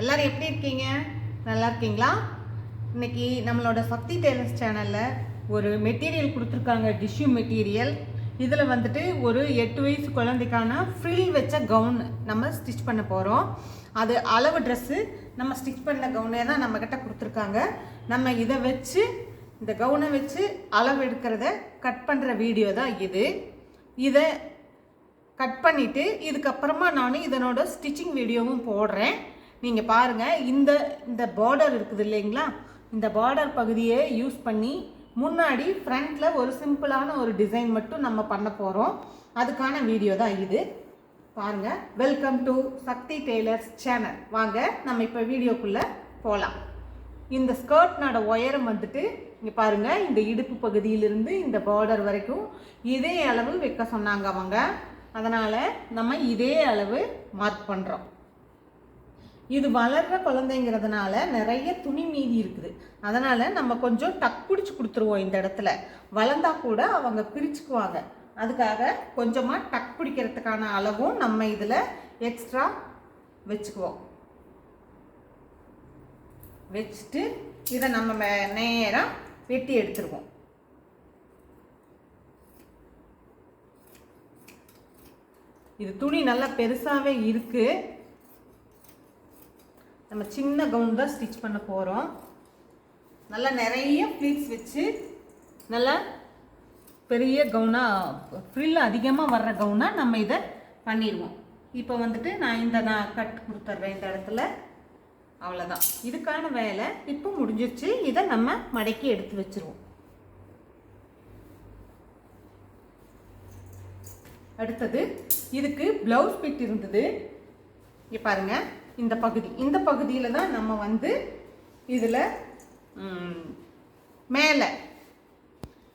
எல்லாரும் எப்படி இருக்கீங்க? நல்லா இருக்கீங்களா? இன்னைக்கு நம்மளோட சக்தி டெய்லர்ஸ் சேனலில் ஒரு மெட்டீரியல் கொடுத்துருக்காங்க டிஷ்யூ மெட்டீரியல். இதில் வந்துட்டு ஒரு எட்டு வயசு குழந்தைக்கான ஃப்ரில் வச்ச கவுன் நம்ம ஸ்டிச் பண்ண போகிறோம் அது அளவு ட்ரெஸ்ஸு நம்ம ஸ்டிச் பண்ண கவுனே தான் நம்மக்கிட்ட கொடுத்துருக்காங்க. நம்ம இதை வச்சு இந்த கவுனை வச்சு அளவு எடுக்கிறத கட் பண்ணுற வீடியோ தான் இது. இதை கட் பண்ணிவிட்டு இதுக்கப்புறமா நான் இதனோட ஸ்டிச்சிங் வீடியோவும் போடுறேன். நீங்கள் பாருங்கள் இந்த இந்த பார்டர் இருக்குது இல்லைங்களா? இந்த பார்டர் பகுதியை யூஸ் பண்ணி முன்னாடி ஃப்ரண்ட்டில் ஒரு சிம்பிளான ஒரு டிசைன் மட்டும் நம்ம பண்ண போகிறோம் அதுக்கான வீடியோ தான் இது. பாருங்கள் welcome to Sakthi tailors channel வாங்க நம்ம இப்போ வீடியோக்குள்ளே போகலாம் இந்த ஸ்கர்ட்னோட உயரம் வந்துட்டு இங்கே பாருங்கள் இந்த இடுப்பு பகுதியிலிருந்து இந்த பார்டர் வரைக்கும் இதே அளவு வைக்க சொன்னாங்க அவங்க. அதனால் நம்ம இதே அளவு மார்க் பண்ணுறோம் இது வளர்ற குழந்தைங்கிறதுனால நிறைய துணி மீதி இருக்குது. அதனால் நம்ம கொஞ்சம் டக் பிடிச்சி கொடுத்துருவோம் இந்த இடத்துல. வளர்ந்தா கூட அவங்க பிரிச்சுக்குவாங்க. அதுக்காக கொஞ்சமாக டக் பிடிக்கிறதுக்கான அளவும் நம்ம இதில் எக்ஸ்ட்ரா வச்சுக்குவோம். வச்சுட்டு இதை நம்ம நேராக வெட்டி எடுத்துருவோம். இது துணி நல்லா பெருசாகவே இருக்குது நம்ம சின்ன கவுன் தான் ஸ்டிச் பண்ண போகிறோம் நல்லா நிறைய ஃப்ளீட்ஸ் வச்சு நல்லா பெரிய கவுனாக ஃப்ரில் அதிகமாக வர்ற கவுனாக நம்ம இதை பண்ணிடுவோம். இப்போ வந்துட்டு நான் இந்த நான் கட் கொடுத்துட்றேன் இந்த இடத்துல. அவ்வளோதான் இதுக்கான வேலை இப்போ முடிஞ்சிருச்சு. இதை நம்ம மடக்கி எடுத்து வச்சிருவோம். அடுத்தது இதுக்கு ப்ளவுஸ் பிட் இருந்தது. இங்கே பாருங்கள் இந்த பகுதி. இந்த பகுதியில் தான் நம்ம வந்து இதில் மேலே.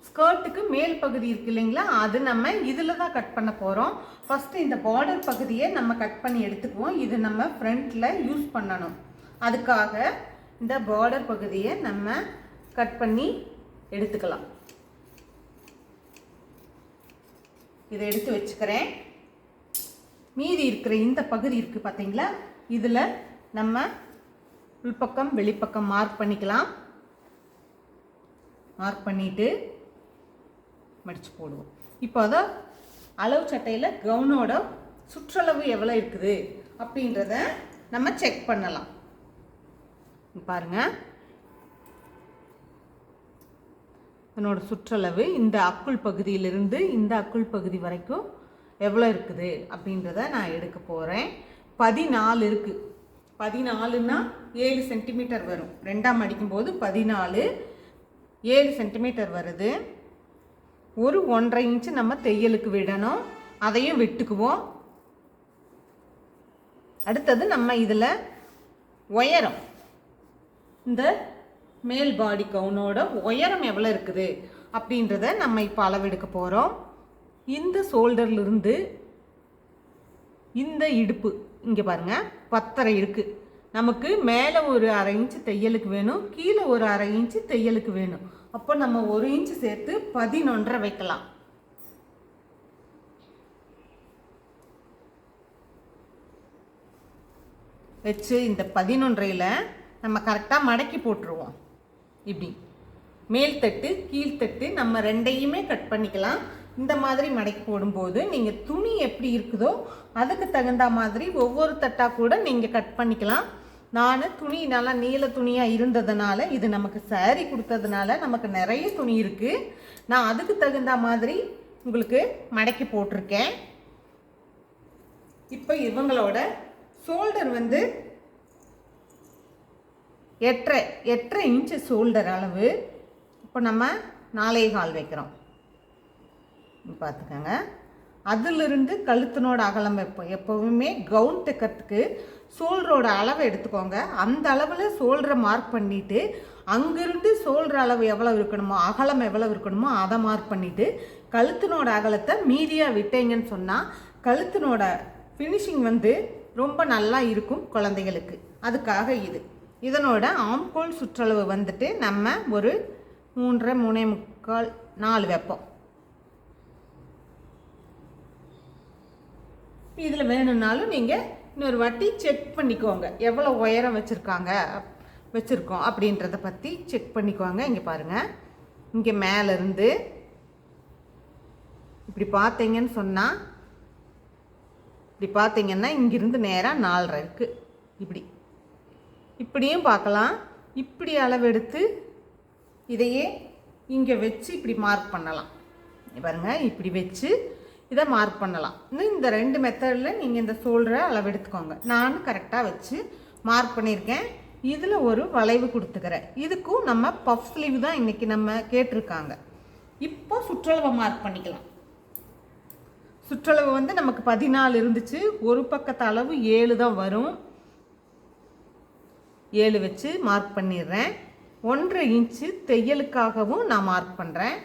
ஸ்கர்ட்டுக்கு மேல் பகுதி இருக்கு இல்லைங்களா? அது நம்ம இதில் தான் கட் பண்ண போகிறோம் ஃபஸ்ட்டு இந்த பார்டர் பகுதியை நம்ம கட் பண்ணி எடுத்துக்குவோம். இது நம்ம ஃப்ரண்ட்டில் யூஸ் பண்ணணும். அதுக்காக இந்த பார்டர் பகுதியை நம்ம கட் பண்ணி எடுத்துக்கலாம். இதை எடுத்து வச்சுக்கிறேன். மீதி இருக்கிற இந்த பகுதி இருக்குது பார்த்தீங்களா இதில் நம்ம உள்பக்கம் வெளிப்பக்கம் மார்க் பண்ணிக்கலாம். மார்க் பண்ணிவிட்டு மடித்து போடுவோம். இப்போ அதை அளவு சட்டையில் கவுனோட சுற்றளவு எவ்வளோ இருக்குது அப்படின்றத நம்ம செக் பண்ணலாம். பாருங்க. இதனோட சுற்றளவு இந்த அக்குள் பகுதியிலிருந்து இந்த அக்குள் பகுதி வரைக்கும் எவ்வளோ இருக்குது அப்படின்றத நான் எடுக்க போகிறேன் பதினாலு இருக்குது பதினாலுன்னா ஏழு சென்டிமீட்டர் வரும். ரெண்டாம் அடிக்கும்போது பதினாலு ஏழு சென்டிமீட்டர் வருது. ஒரு ஒன்றரை இன்ச்சு நம்ம தையலுக்கு விடணும். அதையும் விட்டுக்குவோம். அடுத்தது நம்ம இதில் உயரம். இந்த மேல் பாடி கவுனோட உயரம் எவ்வளோ இருக்குது? அப்படின்றத நம்ம இப்போ அளவெடுக்க போகிறோம் இந்த ஷோல்டர்லேருந்து இந்த இடுப்பு இங்கே பாருங்கள் பத்தரை இருக்குது நமக்கு மேலே ஒரு அரை இன்ச்சு தையலுக்கு வேணும் கீழே ஒரு அரை இன்ச்சு தையலுக்கு வேணும். அப்போ நம்ம ஒரு இன்ச்சு சேர்த்து பதினொன்றரை வைக்கலாம். வச்சு இந்த பதினொன்றையில் நம்ம கரெக்டாக மடக்கி போட்டுருவோம். இப்படி. மேல் தட்டு கீழ்த்தட்டு நம்ம ரெண்டையுமே கட் பண்ணிக்கலாம். இந்த மாதிரி மடக்கி போடும்போது நீங்கள் துணி எப்படி இருக்குதோ அதுக்கு தகுந்த மாதிரி ஒவ்வொரு தட்டாக கூட நீங்கள் கட் பண்ணிக்கலாம். நான் துணி நல்லா நீல துணியாக இருந்ததுனால இது நமக்கு சாரி கொடுத்ததுனால நமக்கு நிறைய துணி இருக்குது நான் அதுக்கு தகுந்த மாதிரி உங்களுக்கு மடக்கி போட்டிருக்கேன். இப்போ இவங்களோட ஷோல்டர் வந்து எட்டரை எட்டரை இன்ச்சு ஷோல்டர் அளவு. இப்போ நம்ம நாலே கால் வைக்கிறோம். பார்த்துக்கோங்க. அதிலிருந்து கழுத்தினோட அகலம் எப்போ எப்போவுமே கவுன் தைக்கிறதுக்கு சோல்டரோட அளவை எடுத்துக்கோங்க. அந்த அளவில் சோல்டரை மார்க் பண்ணிவிட்டு அங்கிருந்து சோல்டர் அளவு எவ்வளோ இருக்கணுமோ அகலம் எவ்வளோ இருக்கணுமோ அதை மார்க் பண்ணிவிட்டு கழுத்தினோட அகலத்தை மீதியாக விட்டீங்கன்னு சொன்னால் கழுத்தினோட ஃபினிஷிங் வந்து ரொம்ப நல்லா இருக்கும் குழந்தைகளுக்கு. அதுக்காக இது. இதனோட ஆம்கோல் சுற்றளவு வந்துட்டு நம்ம ஒரு மூன்றரை மூணே முக்கால் நாலு வைப்போம். இதில் வேணும்னாலும் நீங்கள் இன்னொரு வாட்டி செக் பண்ணிக்கோங்க. எவ்வளோ உயரம் வச்சுருக்காங்க வச்சுருக்கோம் அப்படின்றத பற்றி செக் பண்ணிக்கோங்க. இங்கே பாருங்கள் இங்கே மேலேருந்து இப்படி பார்த்தீங்கன்னு சொன்னால் இப்படி பார்த்தீங்கன்னா இங்கிருந்து நேராக நாலரை இருக்குது இப்படி. இப்படியும் பார்க்கலாம். இப்படி அளவெடுத்து இதையே இங்கே வச்சு இப்படி மார்க் பண்ணலாம். பாருங்கள் இப்படி வச்சு இதை மார்க் பண்ணலாம். இன்னும் இந்த ரெண்டு மெத்தடில் நீங்கள் இந்த சோல்டரை அளவெடுத்துக்கோங்க. நான் கரெக்டாக வச்சு மார்க் பண்ணியிருக்கேன். இதில் ஒரு வளைவு கொடுத்துக்கிறேன். இதுக்கும் நம்ம பஃப் ஸ்லீவ் தான் இன்றைக்கி நம்ம கேட்டிருக்காங்க. இப்போ சுற்றளவை மார்க் பண்ணிக்கலாம். சுற்றளவு வந்து நமக்கு பதினாலு இருந்துச்சு. ஒரு பக்கத்து அளவு ஏழு தான் வரும். ஏழு வச்சு மார்க் பண்ணிடுறேன். ஒன்றரை இன்ச்சு தையலுக்காகவும் நான் மார்க் பண்ணுறேன்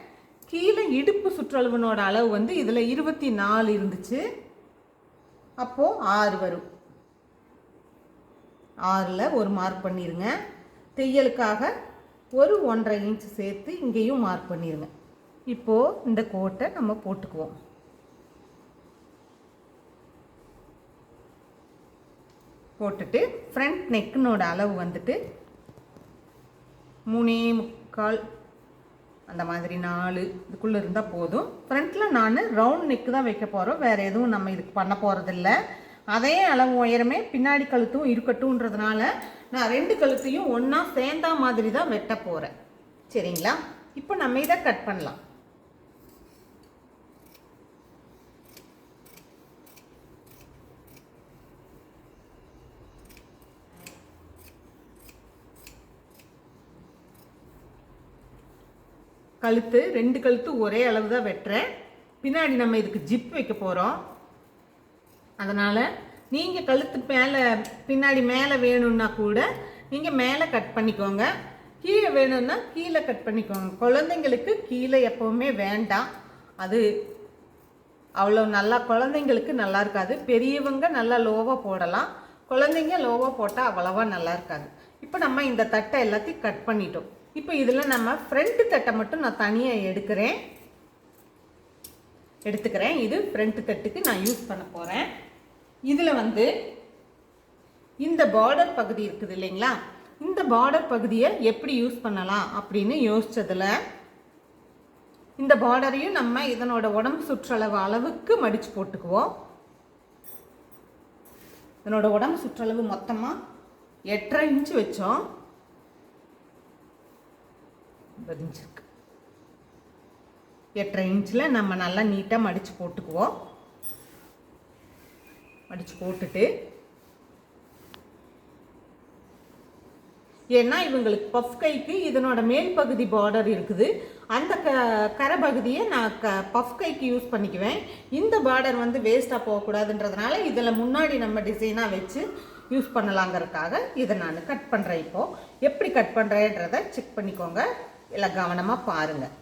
கீழே இடுப்பு சுற்றளவுனோட அளவு வந்து இதில் இருபத்தி நாலு இருந்துச்சு. அப்போது ஆறு வரும். ஆறில் ஒரு மார்க் பண்ணிடுங்க தையலுக்காக ஒரு ஒன்றரை இன்ச் சேர்த்து இங்கேயும் மார்க் பண்ணிடுங்க இப்போது இந்த கோட்டை நம்ம போட்டுக்குவோம். போட்டுட்டு ஃப்ரண்ட் நெக்குனோட அளவு வந்துட்டு மூணே முக்கால் அந்த மாதிரி நாலு இதுக்குள்ளே இருந்தால் போதும். ஃப்ரண்ட்டில் நான் ரவுண்ட் நெக்கு தான் வைக்க போகிறோம் வேறு எதுவும் நம்ம இதுக்கு பண்ண போகிறதில்ல அதே அளவு உயரமே பின்னாடி கழுத்தும் இருக்கட்டும்ன்றதுனால நான் ரெண்டு கழுத்தையும் ஒன்றா சேர்ந்தா மாதிரி தான் வெட்ட போகிறேன் சரிங்களா? இப்போ நம்ம இதை கட் பண்ணலாம். கழுத்து ரெண்டு கழுத்து ஒரே அளவு தான் வெட்டுறேன். பின்னாடி நம்ம இதுக்கு ஜிப் வைக்க போகிறோம் அதனால் நீங்கள் கழுத்து மேலே பின்னாடி மேலே வேணும்னா கூட நீங்கள் மேலே கட் பண்ணிக்கோங்க. கீழே வேணும்னா கீழே கட் பண்ணிக்கோங்க. குழந்தைங்களுக்கு கீழே எப்போவுமே வேண்டாம். அது அவ்வளோ நல்லா குழந்தைங்களுக்கு நல்லா இருக்காது. பெரியவங்க நல்லா லோவாக போடலாம். குழந்தைங்க லோவாக போட்டால் அவ்வளோவா நல்லா இருக்காது. இப்போ நம்ம இந்த தட்டை எல்லாத்தையும் கட் பண்ணிட்டோம். இப்போ இதில் நம்ம ஃப்ரண்ட் தட்டை மட்டும் நான் தனியாக எடுக்கிறேன். எடுத்துக்கிறேன். இது ஃப்ரண்ட் தட்டுக்கு நான் யூஸ் பண்ண போகிறேன் இதில் வந்து இந்த பார்டர் பகுதி இருக்குது இல்லைங்களா? இந்த பார்டர் பகுதியை எப்படி யூஸ் பண்ணலாம் அப்படின்னு யோசித்ததில் இந்த பார்டரையும் நம்ம இதனோட உடம்பு சுற்றளவு அளவுக்கு மடித்து போட்டுக்குவோம். இதனோட உடம்பு சுற்றளவு மொத்தமாக எட்டரை இன்ச்சு வச்சோம். பதிஞ்சிருக்கு. எட்டரை இன்ச்சில் நம்ம நல்லா நீட்டாக மடித்து போட்டுக்குவோம். மடித்து போட்டுட்டு. ஏன்னா இவங்களுக்கு பஃப் கைக்கு இதனோட மேல் பகுதி பார்டர் இருக்குது. அந்த க கரை பகுதியை நான் க பஃப் கைக்கு யூஸ் பண்ணிக்குவேன். இந்த பார்டர் வந்து வேஸ்ட்டாக போகக்கூடாதுன்றதுனால இதில் முன்னாடி நம்ம டிசைனாக வச்சு யூஸ் பண்ணலாங்கிறதுக்காக இதை நான் கட் பண்ணுறேன் இப்போது எப்படி கட் பண்ணுறேன்றதை செக் பண்ணிக்கோங்க. எல்லாம் கவனமாக பாருங்கள்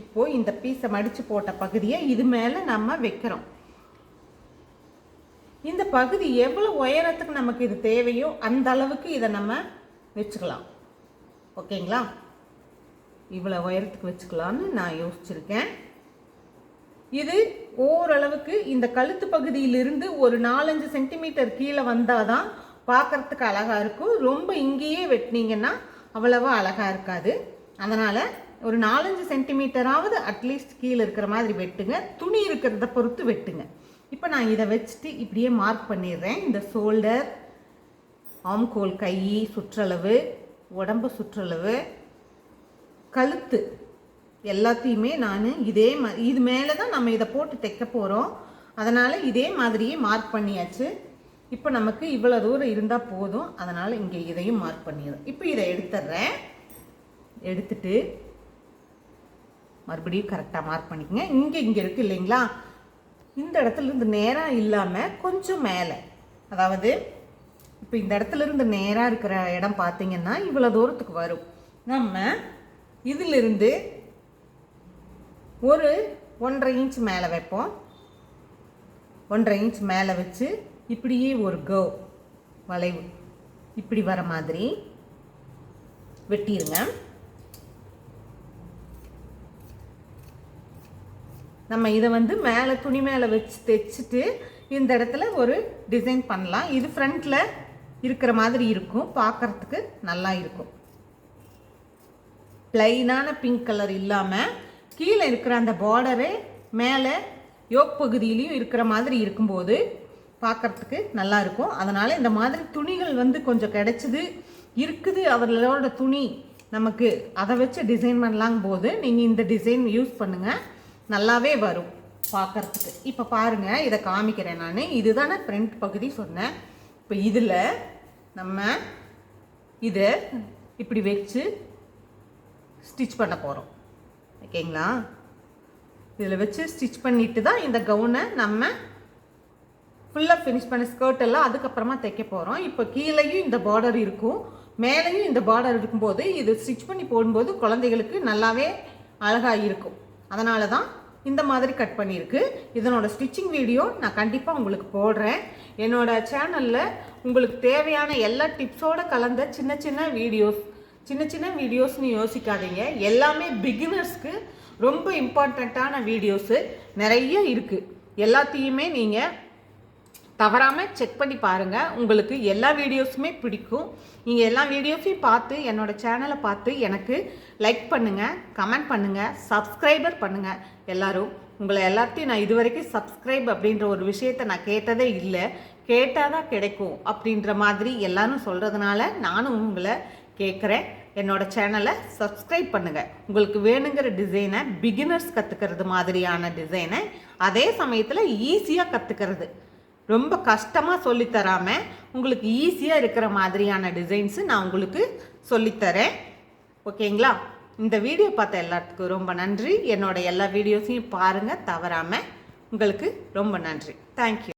இப்போது இந்த பீஸை மடித்து போட்ட பகுதியை இது மேலே நம்ம வைக்கிறோம். இந்த பகுதி எவ்வளோ உயரத்துக்கு நமக்கு இது தேவையோ அந்த அளவுக்கு இதை நம்ம வச்சுக்கலாம். ஓகேங்களா? இவ்வளோ உயரத்துக்கு வச்சுக்கலான்னு நான் யோசிச்சிருக்கேன். இது ஓரளவுக்கு இந்த கழுத்து பகுதியிலிருந்து ஒரு நாலஞ்சு சென்டிமீட்டர் கீழே வந்தால் தான் பார்க்குறதுக்கு அழகாக இருக்கும். ரொம்ப இங்கேயே வெட்டினீங்கன்னா அவ்வளவா அழகாக இருக்காது. அதனால் ஒரு நாலஞ்சு சென்டிமீட்டராவது அட்லீஸ்ட் கீழே இருக்கிற மாதிரி வெட்டுங்க. துணி இருக்கிறத பொறுத்து வெட்டுங்க. இப்போ நான் இதை வச்சுட்டு இப்படியே மார்க் பண்ணிடுறேன். இந்த ஷோல்டர் ஆம்கோல் கை சுற்றளவு உடம்பு சுற்றளவு கழுத்து எல்லாத்தையுமே நான் இதே மா இது மேலே தான் நம்ம இதை போட்டு தைக்க போகிறோம் அதனால் இதே மாதிரியே மார்க் பண்ணியாச்சு. இப்போ நமக்கு இவ்வளோ தூரம் இருந்தால் போதும். அதனால் இங்கே இதையும் மார்க் பண்ணிடுறேன் இப்போ இதை எடுத்துடுறேன். எடுத்துட்டு மறுபடியும் கரெக்டாக மார்க் பண்ணிக்கங்க. இங்கே இங்கே இருக்குது இல்லைங்களா? இந்த இடத்துல இருந்து நேராக இல்லாமல் கொஞ்சம் மேலே. அதாவது இப்போ இந்த இடத்துல இருந்து நேராக இருக்கிற இடம் பார்த்தீங்கன்னா இவ்வளோ தூரத்துக்கு வரும். நம்ம இதிலிருந்து ஒரு ஒன்றரை இன்ச் மேலே வைப்போம். ஒன்றரை இன்ச் மேலே வச்சு இப்படியே ஒரு கவ் வளைவு இப்படி வர மாதிரி வெட்டிடுங்க நம்ம இதை வந்து மேலே துணி மேலே வச்சு தைச்சிட்டு இந்த இடத்துல ஒரு டிசைன் பண்ணலாம். இது ஃப்ரண்ட்டில் இருக்கிற மாதிரி இருக்கும். பார்க்குறதுக்கு நல்லா இருக்கும். ப்ளைனான பிங்க் கலர் இல்லாமல் கீழே இருக்கிற அந்த பார்டரே மேலே யோக் பகுதியிலையும் இருக்கிற மாதிரி இருக்கும்போது பார்க்குறதுக்கு நல்லா இருக்கும். அதனால் இந்த மாதிரி துணிகள் வந்து கொஞ்சம் கிடைச்சிது இருக்குது. அவர்களோட துணி நமக்கு அதை வச்சு டிசைன் பண்ணலாங்க போது நீங்கள் இந்த டிசைன் யூஸ் பண்ணுங்கள் நல்லாவே வரும் பார்க்கறதுக்கு. இப்போ பாருங்கள் இதை காமிக்கிறேன் நான். இதுதானே ஃப்ரண்ட் பகுதி சொன்னேன். இப்போ இதில் நம்ம இதை இப்படி வச்சு ஸ்டிச் பண்ண போகிறோம் ஓகேங்களா? இதில் வச்சு ஸ்டிச் பண்ணிட்டு தான் இந்த கவுனை நம்ம ஃபுல்லாக ஃபினிஷ் பண்ண ஸ்கர்ட் எல்லாம் அதுக்கப்புறமா தைக்க போகிறோம் இப்போ கீழேயும் இந்த பார்டர் இருக்கும். மேலேயும் இந்த பார்டர் இருக்கும்போது இது ஸ்டிச் பண்ணி போடும்போது குழந்தைகளுக்கு நல்லாவே அழகாக இருக்கும். அதனால தான் இந்த மாதிரி கட் பண்ணியிருக்கு. இதனோட ஸ்டிச்சிங் வீடியோ நான் கண்டிப்பாக உங்களுக்கு போடுறேன். என்னோட சேனலில் உங்களுக்கு தேவையான எல்லா டிப்ஸோட கலந்த சின்ன சின்ன வீடியோஸ் சின்ன சின்ன வீடியோஸ்னு யோசிக்காதீங்க. எல்லாமே பிகினர்ஸ்க்கு ரொம்ப இம்பார்ட்டண்ட்டான வீடியோஸு நிறைய இருக்குது எல்லாத்தையுமே நீங்கள் தவறாமல் செக் பண்ணி பாருங்கள் உங்களுக்கு எல்லா வீடியோஸுமே பிடிக்கும். நீங்கள் எல்லா வீடியோஸையும் பார்த்து என்னோடய சேனலை பார்த்து எனக்கு லைக் பண்ணுங்கள் கமெண்ட் பண்ணுங்கள் சப்ஸ்கிரைபர் பண்ணுங்கள் எல்லாரும் உங்களை எல்லாத்தையும் நான் இது வரைக்கும் சப்ஸ்கிரைப் அப்படின்ற ஒரு விஷயத்தை நான் கேட்டதே இல்லை. கேட்டால் தான் கிடைக்கும் அப்படின்ற மாதிரி எல்லாரும் சொல்கிறதுனால நானும் உங்களை கேட்குறேன். என்னோட சேனலை சப்ஸ்கிரைப் பண்ணுங்கள் உங்களுக்கு வேணுங்கிற டிசைனை பிகினர்ஸ் கற்றுக்கிறது மாதிரியான டிசைனை அதே சமயத்தில் ஈஸியாக கற்றுக்கிறது ரொம்ப கஷ்டமாக சொல்லித்தராமல் உங்களுக்கு ஈஸியாக இருக்கிற மாதிரியான டிசைன்ஸு நான் உங்களுக்கு சொல்லித்தரேன். ஓகேங்களா? இந்த வீடியோ பார்த்த எல்லாத்துக்கும் ரொம்ப நன்றி. என்னோடய எல்லா வீடியோஸையும் பாருங்கள் தவறாமல் உங்களுக்கு ரொம்ப நன்றி. தேங்க்யூ